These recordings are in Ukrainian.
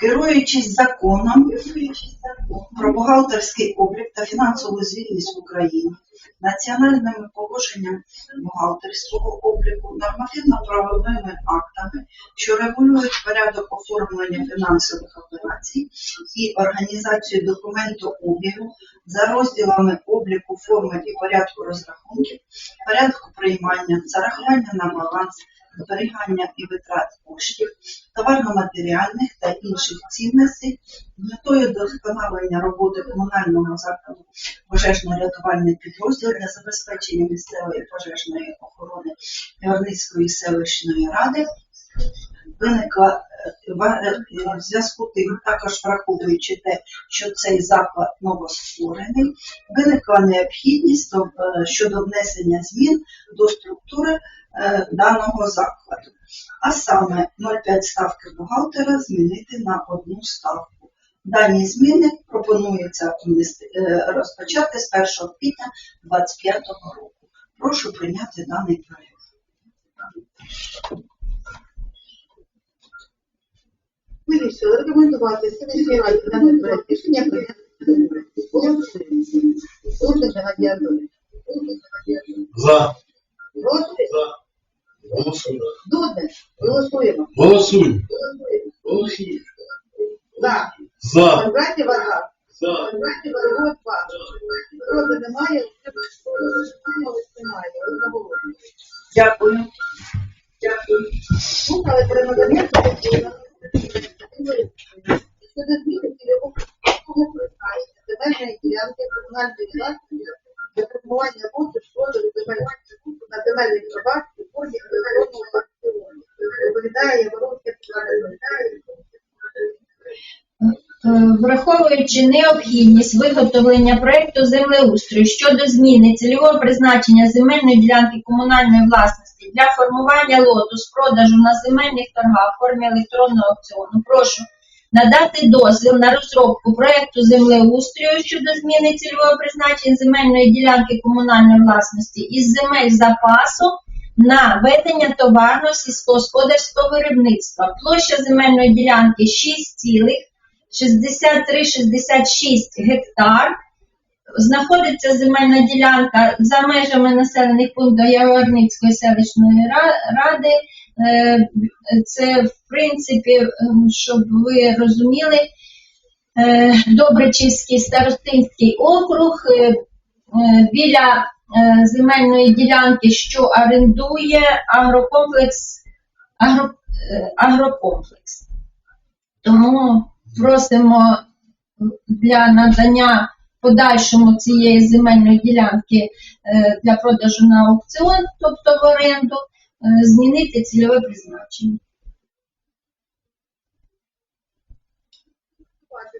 Керуючись законом про бухгалтерський облік та фінансову звітність в Україні, національними положеннями бухгалтерського обліку, нормативно-правовими актами, що регулюють порядок оформлення фінансових операцій і організацію документообігу за розділами обліку форми і порядку розрахунків, порядку приймання, зарахування на баланс, зберігання і витрат коштів, товарно-матеріальних та інших цінностей з метою досконалення роботи комунального закладу пожежно-рятувальний підрозділ для забезпечення місцевої пожежної охорони Яворницької селищної ради виникла е, е, в зв'язку тим, також враховуючи те, що цей заклад новостворений, виникла необхідність до- е, щодо внесення змін до структури е, даного закладу. А саме 0,5 ставки бухгалтера змінити на одну ставку. Дані зміни пропонується е, розпочати з 1 квітня 2025 року. Прошу прийняти даний проект. Вирішили рекомендувати селищній раді даний проект рішення прийняти. Голосуємо. Слухайте, Геннадій За. Проти? За. Голосуй. Дудник. Голосуємо. Голосуй. Голосуємо. За. За. Кондратів Варга. За. Кондратів Варга. Два. Проти немає. Утримались немає. Дякую. Дякую. Слухали про надання щодо зміни цільового призначення Враховуючи необхідність виготовлення проекту землеустрою щодо зміни цільового призначення земельної ділянки комунальної власності для формування лоту з продажу на земельних торгах в формі електронного аукціону, прошу надати дозвіл на розробку проекту землеустрою щодо зміни цільового призначення земельної ділянки комунальної власності із земель запасу на ведення товарно сільськогосподарського виробництва. Площа земельної ділянки 6,6366 гектар. Знаходиться земельна ділянка за межами населених пунктів Яворницької селищної ради. Е, Це, в принципі, ем, щоб ви розуміли, е, Добричівський старостинський округ е, е, біля е, земельної ділянки, що орендує агрокомплекс, агро, е, агрокомплекс. Тому просимо для надання подальшому цієї земельної ділянки е, для продажу на аукціон, тобто в оренду, е, змінити цільове призначення.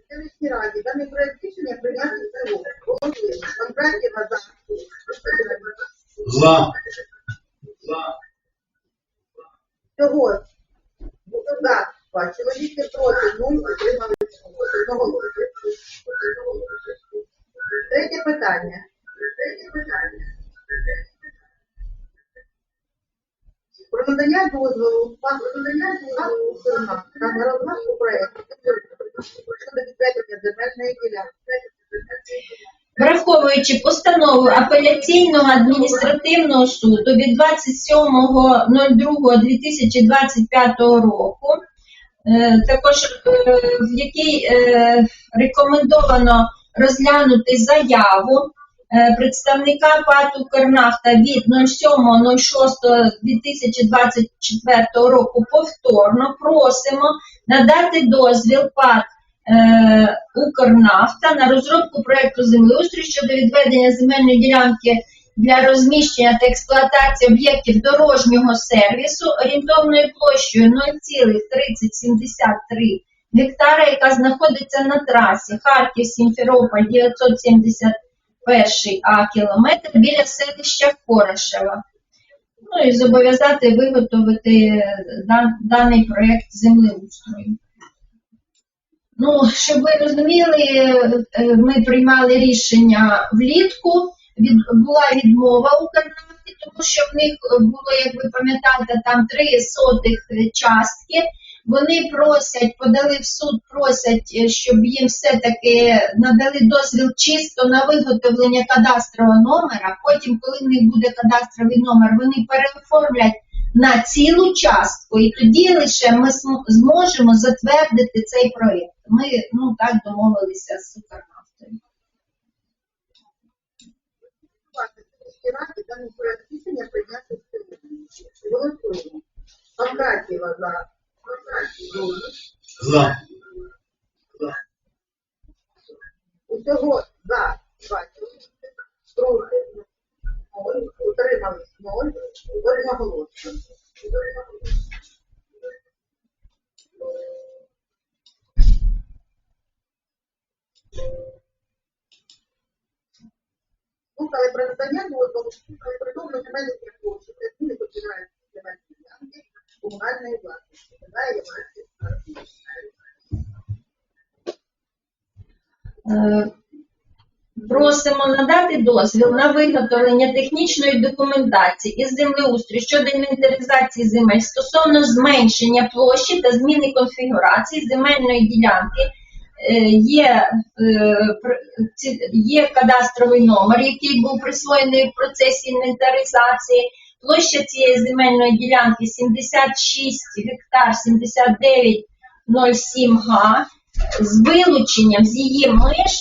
Селищній раді даний проект рішення прийняти в цілому. Голосуємо. Кондратєва за. За. За. Всього. За. Чоловіки проти, нуль, утримались одноголосно. Третє питання. Третє питання. Про надання дозволу на розробку проєкту щодо відведення земельної ділянки. Враховуючи постанову апеляційного адміністративного суду від 27.02.2025 року, е, також е, в якій е, рекомендовано розглянути заяву е, представника ПАТ «Укрнафта» від 07.06.2024 року повторно просимо надати дозвіл ПАТ е, «Укрнафта» на розробку проекту землеустрою щодо відведення земельної ділянки для розміщення та експлуатації об'єктів дорожнього сервісу орієнтовною площею 0,3073 гектара, яка знаходиться на трасі Харків-Сімферополь 971 А кілометр біля селища Хорошева. Ну і зобов'язати виготовити дан- даний проєкт землеустрою. Ну, щоб ви розуміли, е, ми приймали рішення влітку, від, була відмова у Карнаті, тому що в них було, як ви пам'ятаєте, там три сотих е, частки. Вони просять, подали в суд, просять, е, щоб їм все-таки надали дозвіл чисто на виготовлення кадастрового номера. Потім, коли в них буде кадастровий номер, вони переоформлять на цілу частку, і тоді лише ми зможемо затвердити цей проєкт. Ми ну так домовилися з. Сільській даний. За. За. За. Усього за 20. Проти. Утримались ноль. Одноголосно. Слухали про надання дозволу, слухали про договір земельних площі, для зміни починають комунальної власності. Євгенія Е, Просимо надати дозвіл на виготовлення технічної документації із землеустрою щодо інвентаризації земель стосовно зменшення площі та зміни конфігурації земельної ділянки. Е, Є, е, є кадастровий номер, який був присвоєний в процесі інвентаризації. Площа цієї земельної ділянки 76 гектар 79,07 га. З вилученням з її меж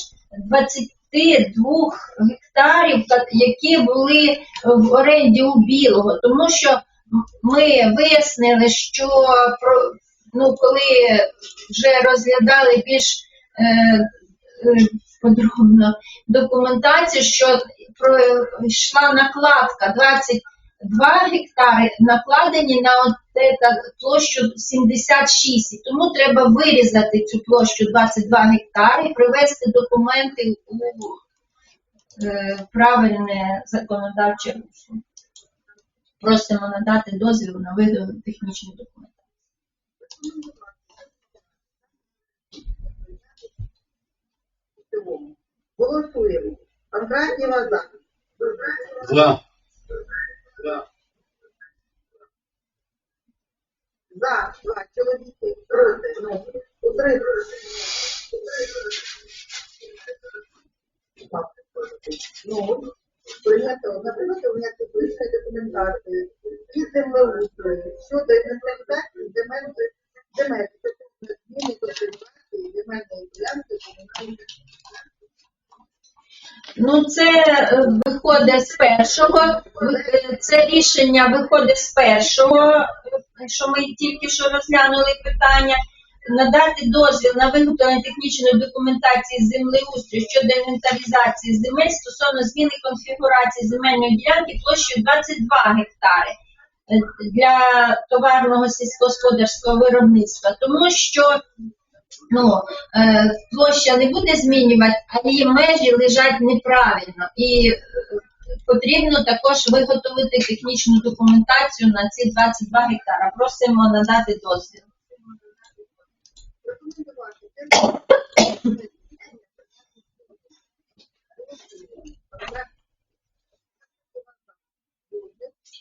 22 гектарів, які були в оренді у білого, тому що ми вияснили, що ну, коли вже розглядали більш е, подробно документацію, що пройшла накладка 22 гектари, накладені на площу 76. І тому треба вирізати цю площу 22 гектари і привести документи у е, правильне законодавче русло. Просимо надати дозвіл на виготовлення технічної документації. в цілому. Голосуємо. Панкратіва за. За. За. За два чоловіки проти ну, утримались. Ну, прийнято на виготовлення технічної документації і землеустрою щодо інвентаризації земель земель зміни конфігурації земельної ділянки комунальної Ну, це е, виходить з першого, е, це рішення виходить з першого, що ми тільки що розглянули питання. Надати дозвіл на виготовлення технічної документації землеустрою щодо інвентаризації земель стосовно зміни конфігурації земельної ділянки площею 22 гектари е, для товарного сільськогосподарського виробництва, тому що ну, е, площа не буде змінювати, а її межі лежать неправильно. І е, потрібно також виготовити технічну документацію на ці 22 гектара. Просимо надати дозвіл.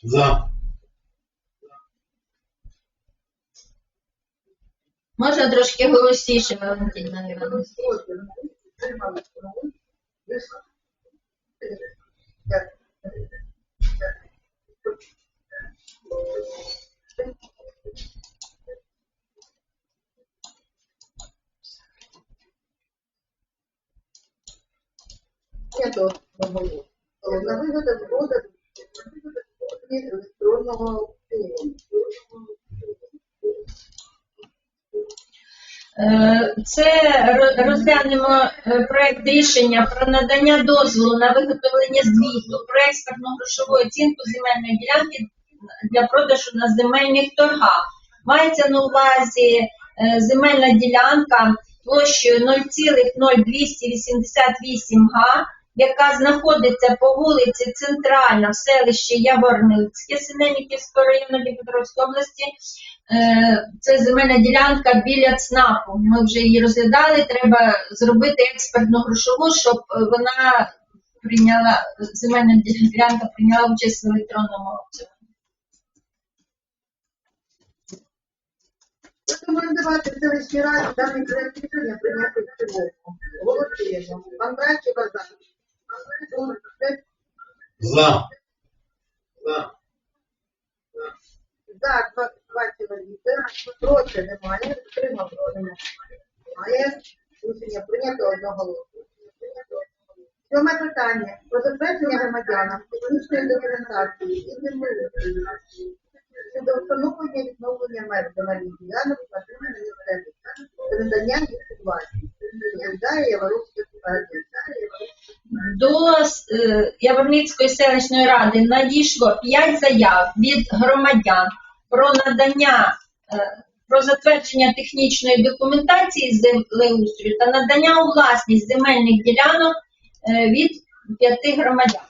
За. Можна трошки голосніше, Валентина Івановна? Нету. одного. Головна вигода згода електронного аукціону. Е, Це розглянемо е, проект рішення про надання дозволу на виготовлення звіту про експертну грошову оцінку земельної ділянки для продажу на земельних торгах. Мається на увазі е, земельна ділянка площею 0,0288 га, яка знаходиться по вулиці Центральна в селищі Яворницьке Синельниківського району Дніпропетровської області. Е, Це земельна ділянка біля ЦНАПу. Ми вже її розглядали. Треба зробити експертну грошову, щоб е, вона прийняла земельна ділянка прийняла участь в електронному аукціоні. Рекомендувати селищній раді даний проект рішення прийняти в цілому. Голосуємо. Пандрачева за. За. За. За два, два чоловіки, проти немає, підтримав немає. Рішення прийнято одноголосно. Сьоме питання про затвердження громадянам технічної документації і землеустрою щодо встановлення відновлення меж земельних ділянок на місцевих та надання їх у власність. До е, Яворницької селищної ради надійшло 5 заяв від громадян про надання, е, про затвердження технічної документації землеустрою та надання у власність земельних ділянок е, від п'яти громадян.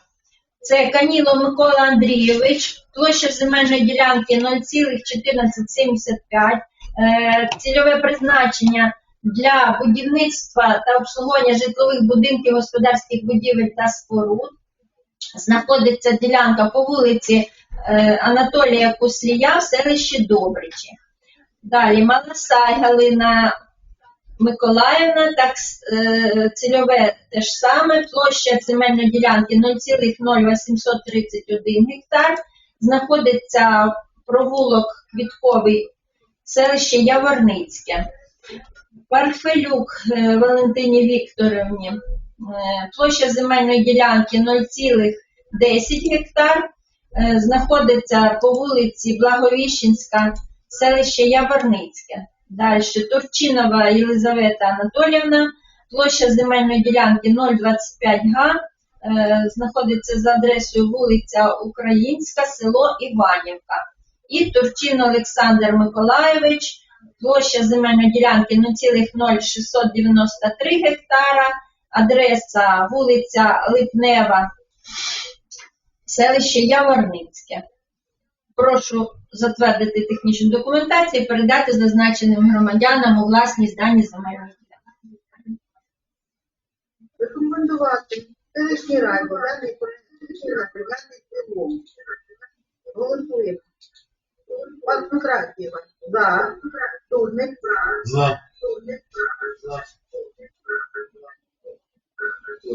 Це Каніло Микола Андрійович, площа земельної ділянки 0,1475, е, цільове призначення для будівництва та обслуговування житлових будинків, господарських будівель та споруд. Знаходиться ділянка по вулиці Анатолія Куслія в селищі Добричі. Далі Маласай Галина Миколаївна, так е, цільове те ж саме, площа земельної ділянки 0,0831 гектар. Знаходиться провулок Квітковий, селище Яворницьке. Парфелюк е, Валентині Вікторівні, е, площа земельної ділянки 0,10 гектар, е, знаходиться по вулиці Благовіщенська, селище Яворницьке. Далі Турчинова Єлизавета Анатоліївна, площа земельної ділянки 0,25 га, е, знаходиться за адресою вулиця Українська, село Іванівка. І Турчин Олександр Миколаєвич, площа земельної ділянки 0,0693 гектара, адреса вулиця Липнева, селище Яворницьке. Прошу затвердити технічну документацію і передати зазначеним громадянам у власність дані земельної ділянки. Рекомендувати селищній раді даний рішення цілому. Голосуємо. Пан Панкратєва. За. Турник. За. Турник. За.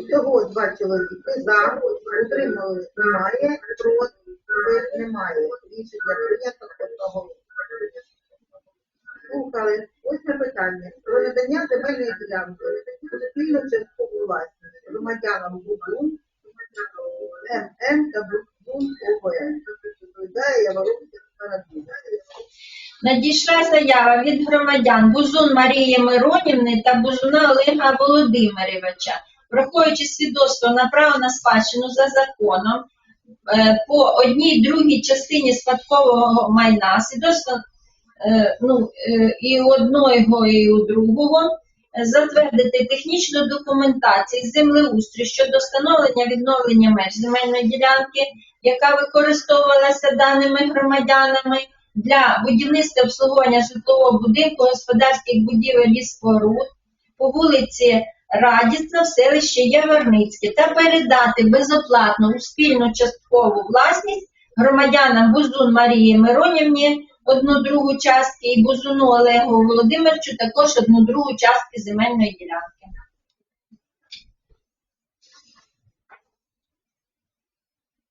Всього два чоловіки. За. Утримались немає. Проти немає. Рішення прийнято одного. Слухали. Ось питання. Про надання земельної ділянки у спільну часткову власність громадянам Бубун, МН та Бубун ОВН. Відповідає Яворовська Радіна. Надійшла заява від громадян Бузун Марії Миронівни та Бузуна Олега Володимировича, враховуючи свідоцтво на право на спадщину за законом е, по одній другій частині спадкового майна, свідоцтво е, ну, е, і у одного, і у другого, затвердити технічну документацію з землеустрою щодо встановлення відновлення меж земельної ділянки, яка використовувалася даними громадянами для будівництва обслуговування житлового будинку, господарських будівель і споруд по вулиці Радісна в селищі Яворницьке та передати безоплатно у спільну часткову власність громадянам Бузун Марії Миронівні одну другу частки і Бузуну Олегу Володимировичу також одну другу частки земельної ділянки.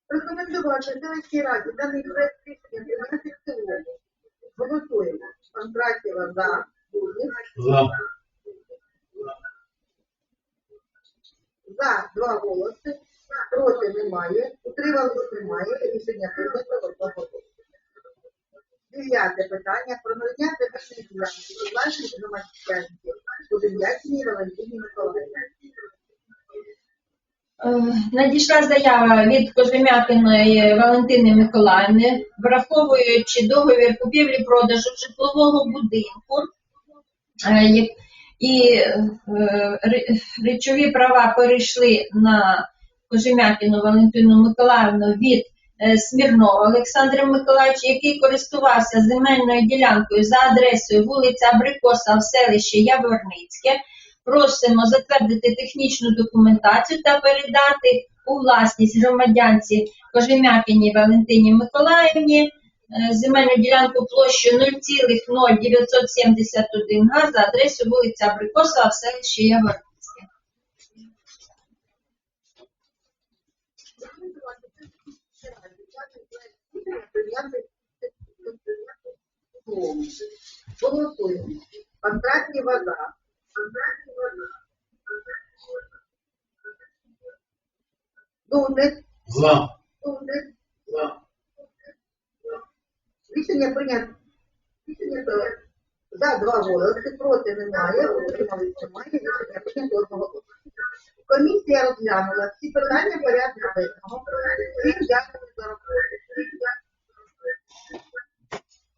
Рекомендувати селищній раді даний проект рішення цілому. Голосуємо. Панкратєва за. Турник. За. За два голоси. проти немає, утрималися немає, рішення прийнято одноголосно. Дев'яте питання про надання земельної ділянки у власність громадянки Кузем'якіній Валентині Миколаївні. Е, Надійшла заява від Кожем'якиної Валентини Миколаївни, враховуючи договір купівлі-продажу житлового будинку е, і е, речові права перейшли на Кожем'якину Валентину Миколаївну від е, Смірнова Олександра Миколаївича, який користувався земельною ділянкою за адресою вулиця Абрикоса в селищі Яворницьке. Просимо затвердити технічну документацію та передати у власність громадянці Кожем'якіній Валентині Миколаївні земельну ділянку площею 0,0971 га за адресою вулиця Абрикосова в селищі Яворницьке. Голосуємо. Контрактні вода. Дудик. За. Дудик. За. Рішення прийнято. Рішення прийнято. За два голоси, проти немає, утримались немає, рішення прийнято. Комісія розглянула всі питання